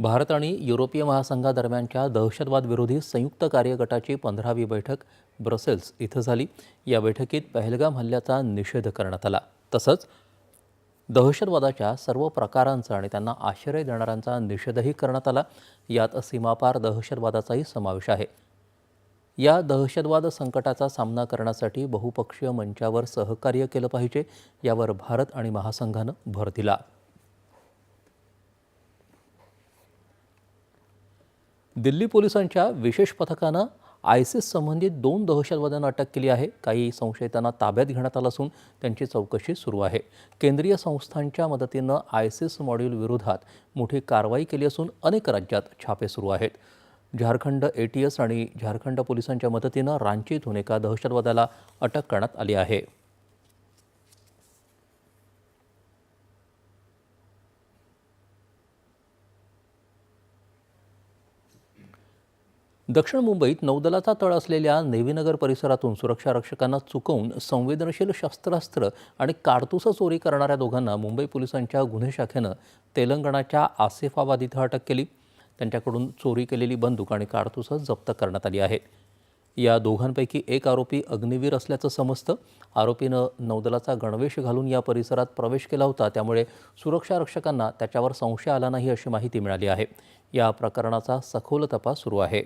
भारत आणि युरोपीय महासंघादरम्यानच्या दहशतवादविरोधी संयुक्त कार्यगटाची पंधरावी बैठक ब्रसेल्स इथं झाली. या बैठकीत पहलगाम हल्ल्याचा निषेध करण्यात आला. तसंच दहशतवादाच्या सर्व प्रकारांचा आणि त्यांना आश्रय देणाऱ्यांचा निषेधही करण्यात आला. यात सीमापार दहशतवादाचाही समावेश आहे. या दहशतवाद संकटाचा सामना करण्यासाठी बहुपक्षीय मंचावर सहकार्य केलं पाहिजे यावर भारत आणि महासंघानं भर दिला. दिल्ली पोलिसांच्या विशेष पथकानं आयसिस संबंधित दोन दहशतवाद्यांना अटक केली आहे. काही संशयितांना ताब्यात घेण्यात आलं असून त्यांची चौकशी सुरू आहे. केंद्रीय संस्थांच्या मदतीनं आयसिस मॉड्यूल विरोधात मोठी कारवाई केली असून अनेक राज्यात छापे सुरू आहेत. झारखंड एटीएस आणि झारखंड पोलिसांच्या मदतीनं रांचीतून एका दहशतवाद्याला अटक करण्यात आली आहे. दक्षिण मुंबईत नौदलाचा तळ असलेल्या नेव्हीनगर परिसरातून सुरक्षा रक्षकांना चुकवून संवेदनशील शस्त्रास्त्र आणि कारतुसं चोरी करणाऱ्या दोघांना मुंबई पोलिसांच्या गुन्हे शाखेनं तेलंगणाच्या आसिफाबाद इथं अटक केली. त्यांच्याकडून चोरी केलेली बंदूक आणि कारतुसं जप्त करण्यात आली आहेत या दोघांपैकी एक आरोपी अग्निवीर असल्याचं समजतं. आरोपीनं नौदलाचा गणवेश घालून या परिसरात प्रवेश केला होता. त्यामुळे सुरक्षा रक्षकांना त्याच्यावर संशय आला नाही अशी माहिती मिळाली आहे. या प्रकरणाचा सखोल तपास सुरू आहे.